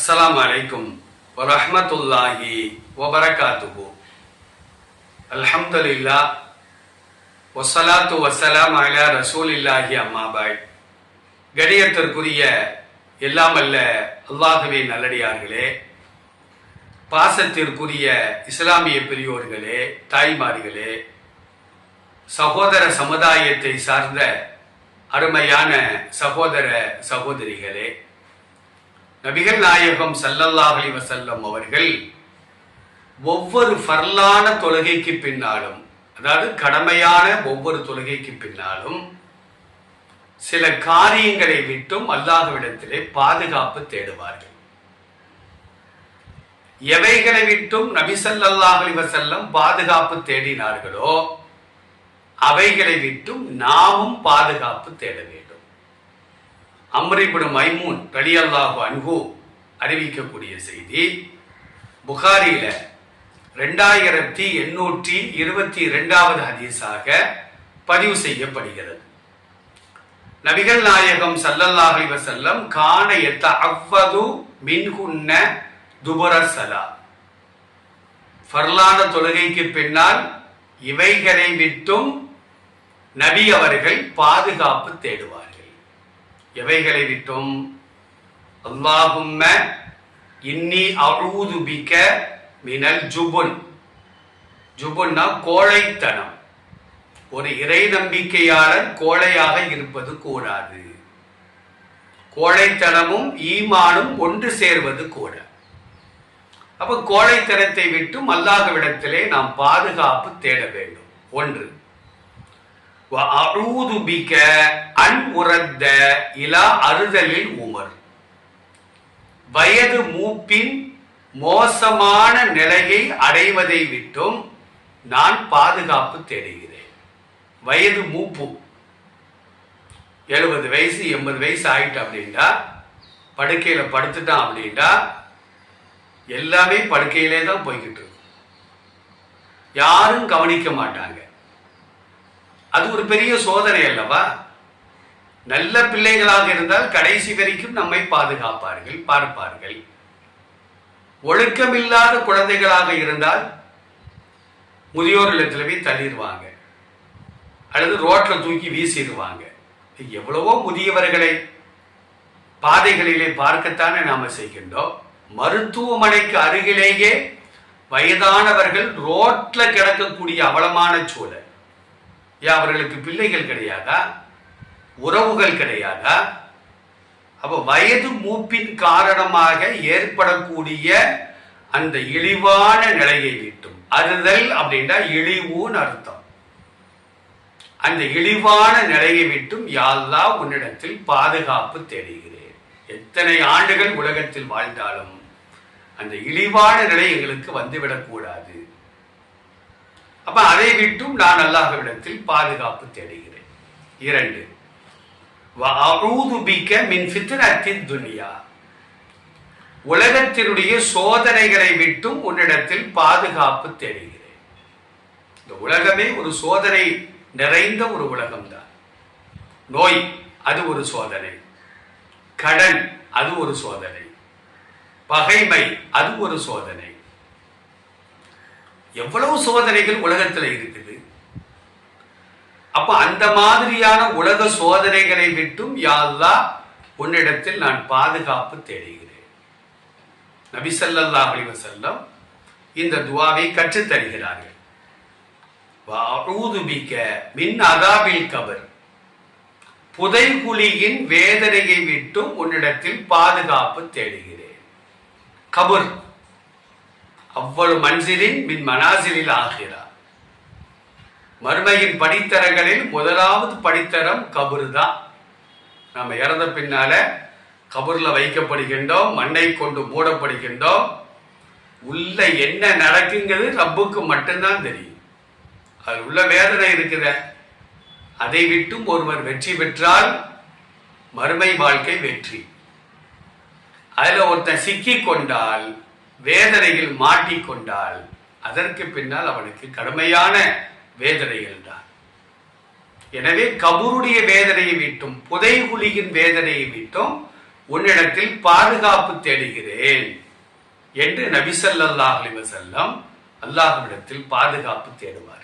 அஸ்லாம் அலைக்கும் வரமத்துல்லாஹி வபரகாத்துகு அல்ஹம்துலில்லாஹ் ஒசலாத்து வசலாம் அலா ரசூலில்லாஹி அம்மாபாய் கணியத்திற்குரிய எல்லாம் அல்ல நல்லடியார்களே பாசத்திற்குரிய இஸ்லாமிய பெரியோர்களே தாய்மார்களே சகோதர சமுதாயத்தை சார்ந்த அருமையான சகோதர சகோதரிகளே நபிகள் நாயகம் ஸல்லல்லாஹு வசல்லம் அவர்கள் ஒவ்வொரு ஃபர்லான தொழுகைக்கு பின்னாலும் அதாவது கடமையான ஒவ்வொரு தொழுகைக்கு பின்னாலும் சில காரியங்களை விட்டும் அல்லாஹ்விடத்திலே பாதுகாப்பு தேடுவார்கள். எவைகளை விட்டும் நபி ஸல்லல்லாஹு பாதுகாப்பு தேடினார்களோ அவைகளை விட்டும் நாமும் பாதுகாப்பு தேட வேண்டும். அம்ரிபுடு மைமூன் ரலியல்லாஹு அன்ஹு அறிவிக்கக்கூடிய செய்தி புகாரியில் ரெண்டாயிரத்தி எண்ணூற்றி இருபத்தி ரெண்டாவது ஹதீஸாக பதிவு செய்யப்படுகிறது. நபிகள் நாயகம் சல்லல்லாஹி வசல்லம் காண எத்த அவ்வது மின்ஹுன்ன துபுர சலா ஃபர்லான தொழுகைக்கு பின்னால் இவைகளை விட்டும் நபி அவர்கள் பாதுகாப்பு தேடுவார்கள். எவைகளை விட்டும்? அல்லாஹும்ம இன்னி அழுது பிக்க மினல் ஜுபுன். ஜுபுன்னா கோழைத்தனம். ஒரு இறை நம்பிக்கையாளர் கோழையாக இருப்பது கூடாது. கோழைத்தனமும் ஈமானும் ஒன்று சேர்வது கூட. அப்ப கோழைத்தனத்தை விட்டும் அல்லாஹ்விடத்திலே நாம் பாதுகாப்பு தேட வேண்டும். ஒன்று அழுது பிக்க அன் உரத்த இலா அறுதலில் உமர் வயது மூப்பின் மோசமான நிலையை அடைவதை விட்டும் நான் பாதுகாப்பு தேடுகிறேன். வயது மூப்பு. எழுபது வயசு எண்பது வயசு ஆகிட்டு அப்படின்டா படுக்கையில் படுத்துட்டான் அப்படின்டா எல்லாமே படுக்கையிலே தான் போய்கிட்டு இருக்கும் யாரும் கவனிக்க மாட்டாங்க. அது ஒரு பெரிய சோதனை அல்லவா? நல்ல பிள்ளைகளாக இருந்தால் கடைசி வரைக்கும் நம்மை பாதுகாப்பார்கள் பார்ப்பார்கள். ஒழுக்கமில்லாத குழந்தைகளாக இருந்தால் முதியோர் இல்லத்துல போய் தள்ளிடுவாங்க. அல்லது ரோட்டில் தூக்கி வீசிடுவாங்க. எவ்வளவோ முதியவர்களை பாதைகளிலே பார்க்கத்தானே நாம செய்கின்றோம். மருத்துவமனைக்கு அருகிலேயே வயதானவர்கள் ரோட்டில் கிடக்கக்கூடிய அவலமான சூழல். ஏன் அவர்களுக்கு பிள்ளைகள் கிடையாதா? உறவுகள் கிடையாதா? அப்போ வயது மூப்பின் காரணமாக ஏற்படக்கூடிய அந்த இழிவான நிலையை நீட்டும். அறுதல் அப்படின்னா இழிவுன்னு அர்த்தம். அந்த இழிவான நிலையை விட்டும் யாழ்லா உன்னிடத்தில் பாதுகாப்பு தேடுகிறேன். எத்தனை ஆண்டுகள் உலகத்தில் வாழ்ந்தாலும் அந்த இழிவான நிலை எங்களுக்கு வந்துவிடக்கூடாது. அப்ப அதை விட்டும் நான் அல்லாஹ்விடத்தில் பாதுகாப்பு தேடுகிறேன். இரண்டு பிக்க மின் துனியா. உலகத்தினுடைய சோதனைகளை விட்டும் உன்னிடத்தில் பாதுகாப்பு தேடுகிறேன். இந்த உலகமே ஒரு சோதனை நிறைந்த ஒரு உலகம்தான். நோய் அது ஒரு சோதனை. கடன் அது ஒரு சோதனை. பகைமை அது ஒரு சோதனை. எவ்வளவு சோதனைகள் உலகத்தில் இருக்குது? அப்ப அந்த மாதிரியான உலக சோதனைகளை விட்டும் யாழ்லா உன்னிடத்தில் நான் பாதுகாப்பு தேடுகிறேன். நபிசல்லா ஸல்லல்லாஹு செல்லம் இந்த துவாவை கற்றுத் தருகிறார்கள் மின் அதாபில் கபர். புதைகுழியின் வேதனையை விட்டும் உன்னிடத்தில் பாதுகாப்பு தேடுகிறேன். கபர். அவ்வளவு மன்சிலின் மின் மனாசிலில் ஆகிறார் மறுமையின் படித்தரங்களில் முதலாவது படித்தரம் கபரு தான் நம்ம இறந்த பின்னால கபூர்ல வைக்கப்படுகின்றோம் மண்ணை கொண்டு மூடப்படுகின்றோம். உள்ள என்ன நடக்குங்கிறது ரப்புக்கு மட்டும்தான் தெரியும். அது உள்ள வேதனை இருக்குத. அதை விட்டும் ஒருவர் வெற்றி பெற்றால் மறுமை வாழ்க்கை வெற்றி. அதில் ஒருத்தன் சிக்கி கொண்டால் வேதனையில் மாட்டிக்கொண்டால் அதற்கு பின்னால் அவனுக்கு கடுமையான வேதனைகள் தான் எனவே கபூருடைய வேதனையை விட்டும் புதைகுலியின் வேதனையை விட்டும் உன்னிடத்தில் பாதுகாப்பு தேடுகிறேன் என்று நபிசல்லாஹ் அலிவசல்லம் அல்லாஹ்விடத்தில் பாதுகாப்பு தேடுவார்கள்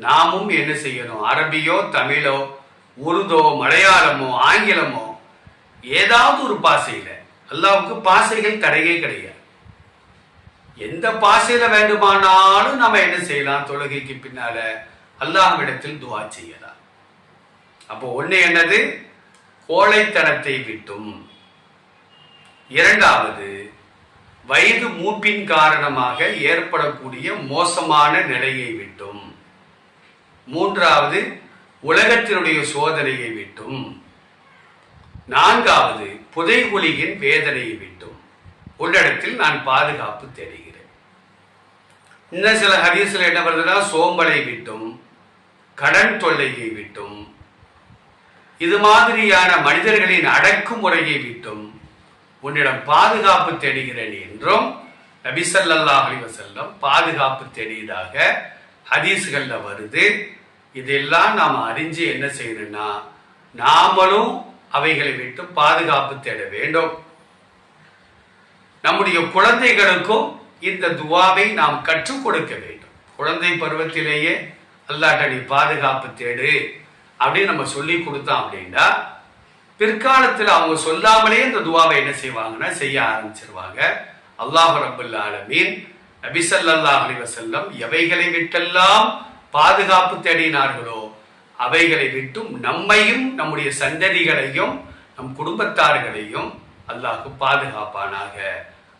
நாமும் என்ன செய்யணும்? அரபியோ தமிழோ உருதோ மலையாளமோ ஆங்கிலமோ ஏதாவது ஒரு பாசையில் அல்லாவுக்கு பாசைகள் தடையே கிடையாது. எந்த பாசையில வேண்டுமானாலும் நம்ம என்ன செய்யலாம்? தொழுகைக்கு பின்னால அல்லாஹ்விடத்தில் துவா செய்யலாம். அப்போ ஒண்ணு என்னது? கோழைத்தனத்தை விட்டும். இரண்டாவது வயது மூப்பின் காரணமாக ஏற்படக்கூடிய மோசமான நிலையை விட்டும். மூன்றாவது உலகத்தினுடைய சோதனையை விட்டும். நான்காவது புதைகுழியின் வேதனையை விட்டும். உன்னிடத்தில் நான் பாதுகாப்பு தேடுகிறேன் இன்னும் சில ஹதீஸில் என்ன வருதுன்னா சோம்பலை விட்டும் கடன் தொல்லையை விட்டும் இது மாதிரியான மனிதர்களின் அடக்குமுறையை விட்டும் உன்னிடம் பாதுகாப்பு தேடுகிறேன் என்றும் நபிசல்லா அலிவசல்லம் பாதுகாப்பு தேடியதாக ஹதீஸ்களில் வருது. இதெல்லாம் நாம் அறிஞ்சு என்ன செய்யணும்னா நாமளும் அவைகளை விட்டு பாதுகாப்பு தேட வேண்டும். நம்முடைய குழந்தைகளுக்கும் இந்த துவாவை நாம் கற்றுக் கொடுக்க வேண்டும். குழந்தை பருவத்திலேயே அல்லாட்டடி பாதுகாப்பு தேடு அப்படின்னு நம்ம சொல்லி கொடுத்தோம் அப்படின்னா பிற்காலத்தில் அவங்க சொல்லாமலே இந்த துவாவை என்ன செய்வாங்கன்னா செய்ய ஆரம்பிச்சிருவாங்க. அல்லாஹ் ரபுல் ஆலமீன் நபிசல்லா அலி வசல்லம் எவைகளை விட்டெல்லாம் பாதுகாப்பு தேடினார்களோ அவைகளை விட்டும் நம்மையும் நம்முடைய சந்ததிகளையும் நம் குடும்பத்தார்களையும் அல்லாஹ் பாதுகாப்பானாக.